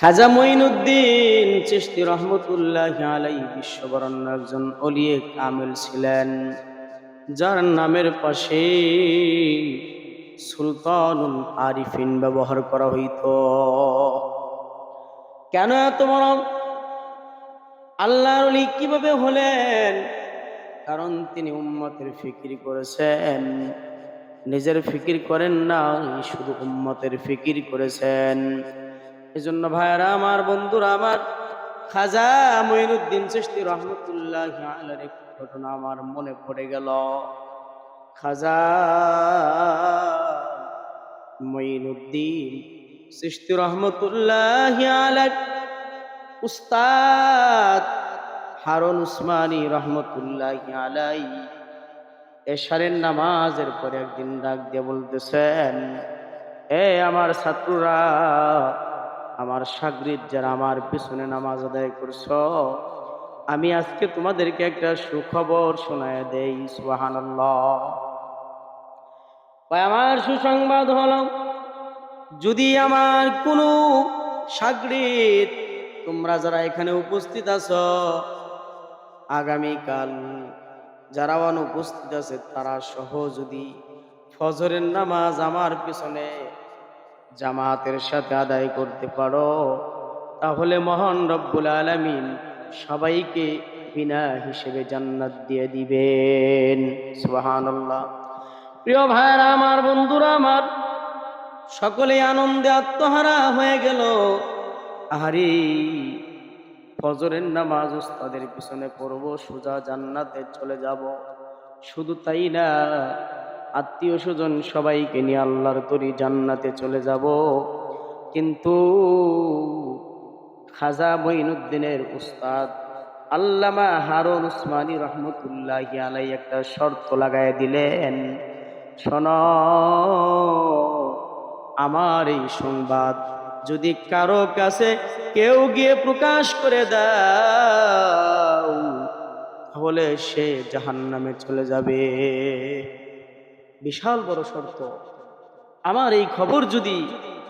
খাজা মঈনুদ্দিন চিশতি রহমতুল্লাহ আলাই বিশ্ববরণ্য একজন অলিয়ে কামেল ছিলেন। যার নামের পাশে সুলতানুল আরিফিন ব্যবহার করা হইত। কেন এত বড় আল্লাহর অলি কীভাবে হলেন? কারণ তিনি উম্মতের ফিকির করেছেন। নিজের ফিকির করেন না শুধু উম্মতের ফিকির করেছেন। এজন্য ভাইয়ারা, আমার বন্ধুরা, আমার খাজা মঈনুদ্দিন চিশতি রহমতুল্লাহ আলার এক ঘটনা আমার মনে পড়ে গেল। খাজা মঈনুদ্দিন চিশতি রহমতুল্লাহ আলার উস্তাদ হারুন উসমানী রহমতুল্লাহ আলাই এশারের নামাজের পরে একদিন ডাক দিয়ে বলতেছেন, এ আমার ছাত্ররা আমার সাগরিদ যারা আমার পিছনে নামাজ আদায় করছ, আমি আজকে তোমাদেরকে একটা সুখবর শোনায় দেই সুহান আমার সুসংবাদ হলো, যদি আমার কোনো সাগরিদ, তোমরা যারা এখানে উপস্থিত আছো, আগামীকাল যারা অনুপস্থিত আছে, তারা সহ যদি ফজরের নামাজ আমার পিছনে জামাতের সাথে আদায় করতে পারো। তাহলে মহান রব্বুল আলমিন সবাইকে বিনা হিসেবে জান্নাত দিয়ে দিবেন। সুবহানাল্লাহ। প্রিয় ভাইরা আমার বন্ধুরা, আমার সকলে আনন্দে আত্মহারা হয়ে গেল। আহারি, ফজরের নামাজ উস্তাদের পিছনে পড়ব, সোজা জান্নাতে চলে যাব। শুধু তাই না আত্মীয় স্বজন সবাইকে নিয়ে আল্লাহর তরি জান্নাতে চলে যাব। কিন্তু খাজা মঈনুদ্দিনের উস্তাদ আল্লামা হারুন উসমানী রহমতুল্লাহ আলাই একটা শর্ত লাগাই দিলেন, শোন, আমার এই সংবাদ যদি কারও কাছে কেউ গিয়ে প্রকাশ করে দাও, তাহলে সে জাহান নামে চলে যাবে। বিশাল বড় শর্ত। আমার এই খবর যদি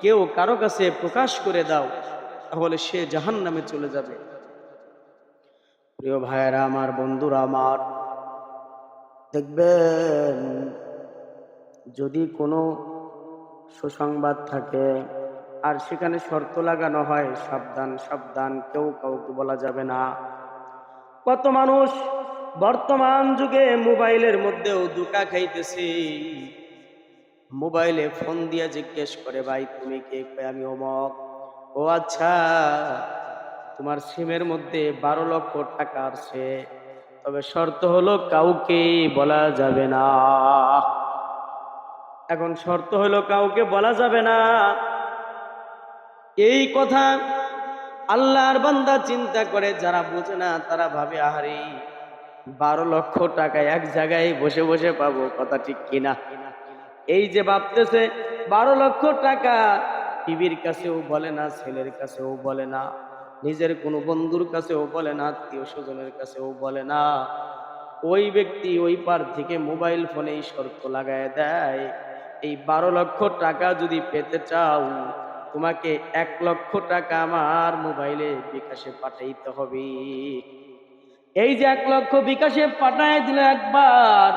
কেউ কারও কাছে প্রকাশ করে দাও, তাহলে সে জাহান নামে চলে যাবে। প্রিয় ভাইয়েরা, আমার বন্ধুরা, আমার দেখবেন, যদি কোনো সুসংবাদ থাকে আর সেখানে শর্ত লাগানো হয়, সাবধান সাবধান, কেউ কাউকে বলা যাবে না। কত মানুষ বর্তমান যুগে মোবাইলের মধ্যেও দুকা খাইতেছি। মোবাইলে ফোন দিয়ে জিজ্ঞেস করে, ভাই, তুমি কে? আমি অমক। ও আচ্ছা তোমার সিমের মধ্যে বারো লক্ষ টাকা আছে। তবে শর্ত হলো কাউকে বলা যাবে না। এখন শর্ত হলো কাউকে বলা যাবে না। এই কথা আল্লাহর বান্দা চিন্তা করে, যারা বোঝে না, তারা ভাবে, আহারি বারো লক্ষ টাকা এক জায়গায় বসে বসে পাবো, কথা ঠিক কিনা? এই যে ভাবতেছে, বারো লক্ষ টাকা টিভির কাছেও বলে না, ছেলের কাছেও বলে না, নিজের কোনো বন্ধুর কাছেও বলে না, আত্মীয় স্বজনের কাছেও বলে না। ওই ব্যক্তি ওই পার থেকে মোবাইল ফোনে শর্ত লাগায় দেয়, এই বারো লক্ষ টাকা যদি পেতে চাও, তোমাকে এক লক্ষ টাকা আমার মোবাইলে বিকাশে পাঠাইতে হবে। এই যে এক লক্ষ বিকাশে পাঠায় দিল একবার,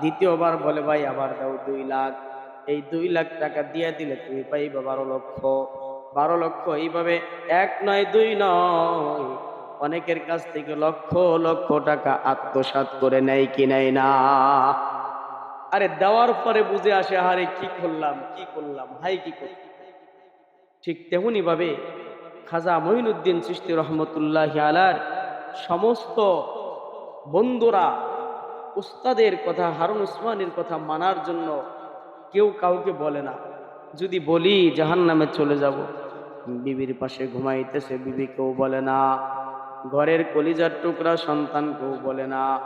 দ্বিতীয়বার বলে, ভাই, আবার দাও দুই লাখ। এই দুই লাখ টাকা দিয়ে দিলে তুমি পাইবে বারো লক্ষ। বারো লক্ষ এইভাবে এক নয়, দুই নয়। অনেকের কাছ থেকে লক্ষ লক্ষ টাকা আত্মসাত করে নেয় কি নেয় না। আরে দেওয়ার পরে বুঝে আসে, আরে কি করলাম কি করলাম, ভাই, কি করলাম? ঠিক তেমনি ভাবে খাজা মঈনুদ্দিন সৃষ্টি রহমতুল্লাহ আলার সমস্ত বন্ধুরা উস্তাদের কথা, হারুন উসমানের কথা মানার জন্য কেউ কাউকে বলে না। যদি বলি জাহান নামে চলে যাব। বিবির পাশে ঘুমাইতেছে, বিবি কেউ বলে না। ঘরের কলিজার টুকরা সন্তান কেউ বলে না।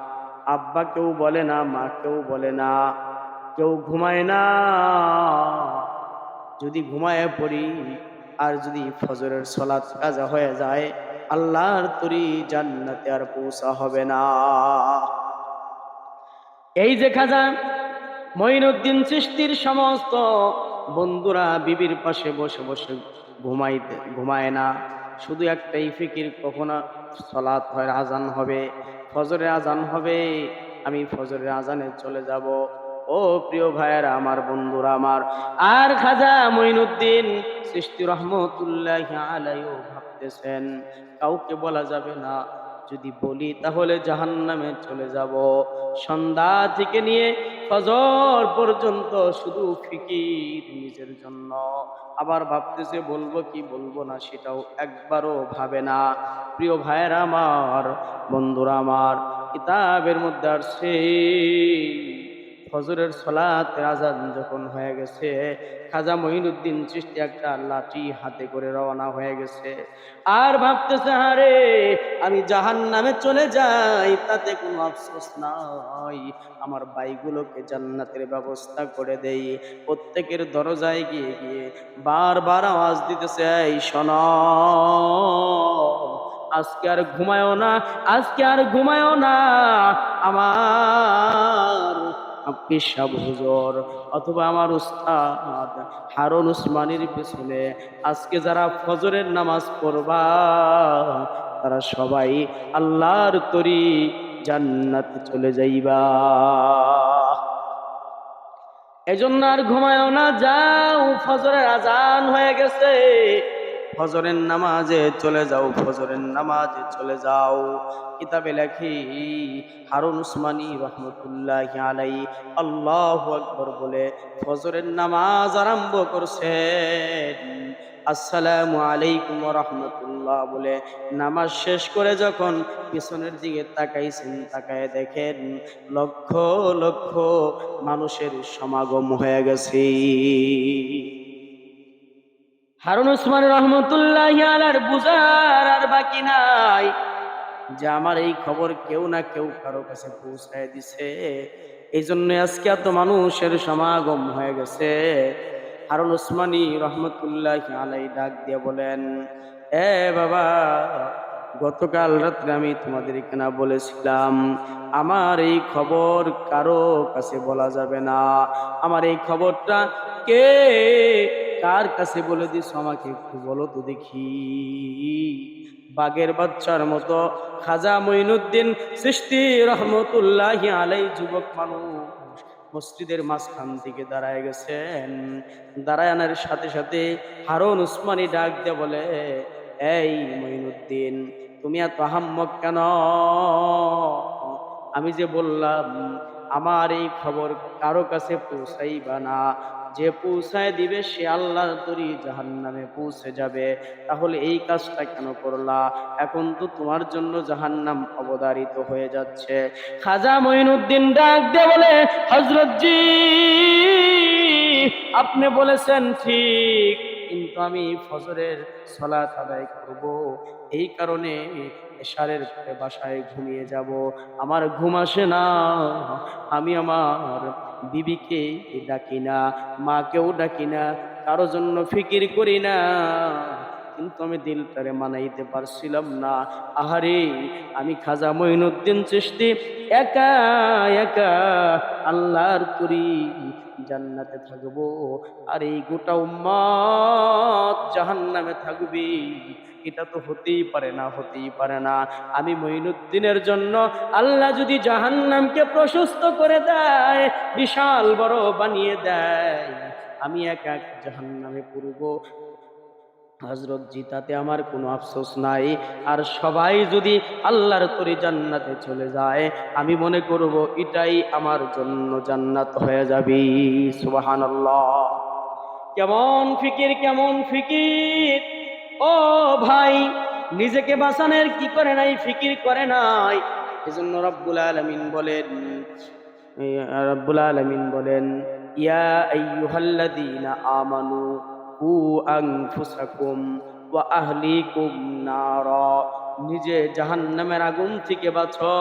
আব্বা কেউ বলে না, মা কেউ বলে না। কেউ ঘুমায় না। যদি ঘুমায় পড়ি, আর যদি ফজরের সলাৎ কাজা হয়ে যায় আল্লাহর তরি জান্নাতে আর পৌঁছা হবে না। এই যে খাজা মঈনুদ্দিন সৃষ্টির সমস্ত বন্ধুরা বিবির পাশে বসে বসে ঘুমাইতে, ঘুমায় না। শুধু একটাই ফিকির, কখনো সলাৎ হয় আজান হবে, ফজরে আজান হবে, আমি ফজরের আজানে চলে যাব। ও প্রিয় ভাইয়েরা, আমার বন্ধুরা আমার, আর খাজা মঈনুদ্দিন সৃষ্টি রহমতুল্লাহ আলাইও ভাবতেছেন কাউকে বলা যাবে না। যদি বলি তাহলে জাহান্নামে চলে যাব। সন্ধ্যা থেকে নিয়ে ফজর পর্যন্ত শুধু ফিকির নিজের জন্য। আবার ভাবতেছে, বলব কি বলব না সেটাও একবারও ভাবে না। প্রিয় ভাইয়ের আমার, বন্ধুরা আমার, কিতাবের মধ্যে আর আসছে। ফজরের সলাতের আজান যখন হয়ে গেছে, খাজা মহিনুদ্দিন চিস্তি একটা লাঠি হাতে করে রওনা হয়ে গেছে। আর ভাবতেছে, আরে, আমি জাহান নামে চলে যাই, তাতে কোনো আফসোস নাই। আমার বাইগুলোকে জান্নাতের ব্যবস্থা করে দেই। প্রত্যেকের দরজায় গিয়ে গিয়ে বারবার আওয়াজ দিতেছে, এই, শোন, আজকে আর ঘুমায়ও না, আজকে আর ঘুমায়ও না। আমার পেশাব হুজুর, অথবা আমার উস্তাদ হারুন উসমানির পেছনে। আজকে যারা ফজরের নামাজ পড়বা, তারা সবাই আল্লাহর তরি জান্নাতে চলে যাইবা। এজন্য আর ঘুমায়ও না, যাও, ফজরের আজান হয়ে গেছে। ফজরের নামাজে চলে যাও, ফজরের নামাজে চলে যাও। কিতাবে লেখি, হারুন উসমানী রহমতুল্লাহ আলাই আল্লাহ আকবর বলে, ফজরের নামাজ আরম্ভ করছেন। আসসালামু আলাইকুম রহমতুল্লাহ বলে, নামাজ শেষ করে যখন পিছনের দিকে তাকাইছেন, তাকায় দেখেন লক্ষ লক্ষ মানুষের সমাগম হয়ে গেছে। হারুন উসমান রহমতুল্লাহ আলার বুঝার আর বাকি নাই। যে আমার এই খবর কেউ না কেউ কারও কাছে পৌঁছায় দিছে। এই জন্য আজকে এত মানুষের সমাগম হয়ে গেছে। হারুন উসমানী রহমতুল্লাহ আলাই ডাক দিয়ে বলেন, এ বাবা, গতকাল রাত্রে আমি তোমাদের এখানে বলেছিলাম, আমার এই খবর কারও কাছে বলা যাবে না। আমার এই খবরটা কে কার কাছে বলে দিস আমাকে? একটু বলো তো দেখি। বাগের বাচ্চার মতো খাজা মঈনুদ্দিন সৃষ্টি রহমতুল্লাহ আলাই যুবক মানুষ মসজিদের মাঝখান থেকে দাঁড়ায় গেছেন। দাঁড়ায়নের সাথে সাথে হারুন উসমানী ডাক দে বলে, এই মঈনুদ্দিন, তুমি এত আহাম্মক কেন? আমি যে বললাম, আমার এই খবর কারও কাছে পৌঁছাইবা না। যে পৌঁছায় দিবে, সে আল্লাহর তরি জাহান নামে পৌঁছে যাবে। তাহলে এই কাজটা কেন করলা? এখন তো তোমার জন্য জাহান্নাম অবদারিত হয়ে যাচ্ছে। খাজা মঈনুদ্দিন ডাক দে বলে হজরত জি, আপনি বলেছেন ঠিক, কিন্তু আমি ফজরের সলাত আদায় করব। এই কারণে এশারের বাসায় ঘুমিয়ে যাব। আমার ঘুম আসে না, আমি আমার বিবিকে ডাকি না মাকেও ডাকি না কারও জন্য ফিকির করি না। কিন্তু আমি দিলটারে মানাইতে পারছিলাম না। আহারে, আমি খাজা মঈনুদ্দিন চিস্তি একা একা আল্লাহর করি জান্নাতে থাকব। আর এই গোটা উম্মত জাহান্নামে থাকবি। এটা তো হতেই পারে না, হতেই পারে না। আমি মঈনুদ্দিনের জন্য আল্লাহ যদি জাহান্নামকে প্রশস্ত করে দেয়, বিশাল বড় বানিয়ে দেয়, আমি এক এক জাহান্নামে পূর্ব। হজরত জি তাতে আমার কোনো আফসোস নাই। আর সবাই যদি আল্লাহর তরি জান্নাতে চলে যায়, আমি মনে করব এটাই আমার জন্য জান্নাত হয়ে যাবি। সুবাহান কেমন ফিকির কেমন ফিকির? ও ভাই, নিজেকে বাঁচানোর কি করে নাই, ফিকির করে নাই? এজন্য রব্বুল আলমিন বলেন রব্বুল আলমিন বলেন, ইয়া আমানু কু আনফুসাকুম ওয়া আহলিকুম নারা। নিজে জাহান্নামের আগুন থেকে বাঁচো।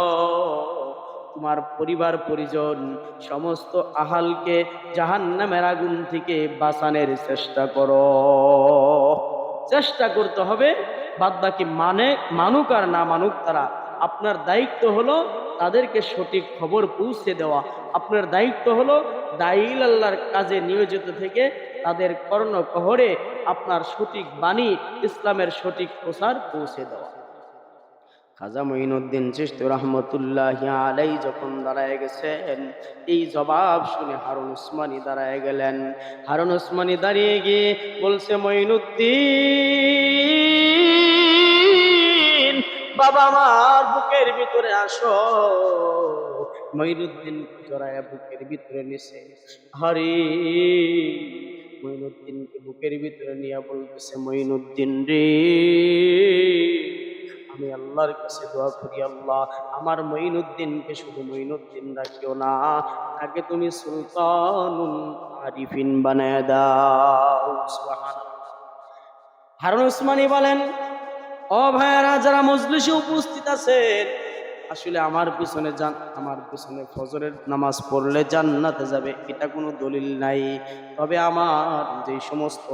তোমার পরিবার, পরিজন, সমস্ত আহালকে জাহান্নামের আগুন থেকে বাঁচানোর চেষ্টা করো। চেষ্টা করতে হবে। বাদ বাকি মানে মানুক আর না মানুক তারা আপনার দায়িত্ব হলো তাদেরকে সঠিক খবর পৌঁছে দেওয়া। আপনার দায়িত্ব হলো দাইল আল্লাহর কাজে নিয়োজিত থেকে তাদের কর্ণকহরে আপনার সঠিক বাণী, ইসলামের সঠিক প্রচার পৌঁছে দেওয়া। খাজা মঈনুদ্দিন চিস্তি রহমতুল্লাহ আলাই যখন দাঁড়ায় গেছেন, এই জবাব শুনে হারুন উসমানী দাঁড়ায় গেলেন। হারুন উসমানী দাঁড়িয়ে গিয়ে বলছে, মঈনুদ্দিন! বাবা আমার বুকের ভিতরে আসো। মঈনুদ্দিন জড়ায় বুকের ভিতরে নিছে। হরি, মঈনুদ্দিনকে বুকের ভিতরে নিয়ে বলতেছে, মঈনুদ্দিন রে, আমি আল্লাহর কাছে দোয়া করি, আল্লাহ, আমার মঈনুদ্দিনকে শুধু মঈনুদ্দিন রাখিও না তাকে তুমি সুলতানুল আরিফিন বানায় দাও। হারুন উসমানী বলেন ও ভাইয়ারা, যারা মজলিসে উপস্থিত আছেন, আসলে আমার পিছনে যান, আমার পিছনে ফজরের নামাজ পড়লে জান্নাতে যাবে, এটা কোনো দলিল নাই। তবে আমার যে সমস্ত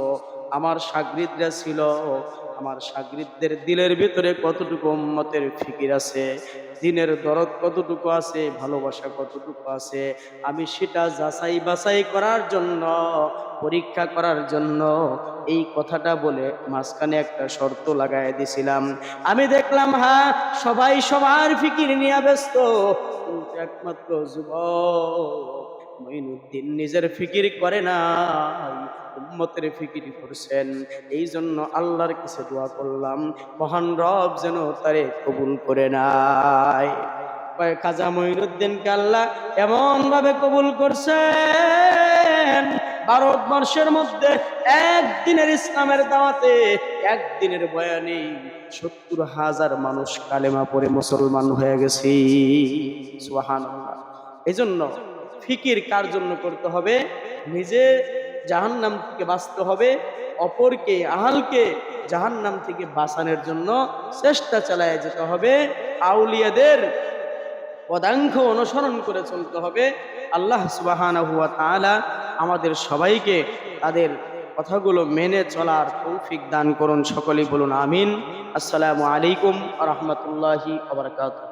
আমার সাগরিদরা ছিল, আমার সাগরিদদের দিলের ভিতরে কতটুকু উম্মতের ফিকির আছে, দিনের দরদ কতটুকু আছে, ভালোবাসা কতটুকু আছে, আমি সেটা যাচাই বাছাই করার জন্য, পরীক্ষা করার জন্য এই কথাটা বলে মাঝখানে একটা শর্ত লাগাই দিছিলাম। আমি দেখলাম হ্যাঁ সবাই সবার ফিকির নিয়ে ব্যস্ত, কিন্তু একমাত্র যুবক মঈনুদ্দিন নিজের ফিকির করে না উম্মতের ফিকির করছেন। এই জন্য আল্লাহর কাছে দোয়া করলাম, মহান রব যেন তারে কবুল করে নাই খাজা মঈনুদ্দিনকে আল্লাহ এমন ভাবে কবুল করছেন ভারতবর্ষের মধ্যে একদিনের ইসলামের দাওয়াতে, একদিনের বয়ানে সত্তর হাজার মানুষ কালেমা পরে মুসলমান হয়ে গেছে। সুহান এই জন্য ফিকির কার জন্য করতে হবে? নিজে জাহান্নাম থেকে বাঁচতে হবে, অপরকে, আহালকে জাহান্নাম থেকে বাঁচানোর জন্য চেষ্টা চালায় যেতে হবে। আউলিয়াদের পদাঙ্ক অনুসরণ করে চলতে হবে। আল্লাহ সুবাহানা আমাদের সবাইকে তাদের কথাগুলো মেনে চলার তৌফিক দান করুন। সকলেই বলুন আমিন। আসসালামু আলাইকুম রহমতুল্লাহি আবরকাত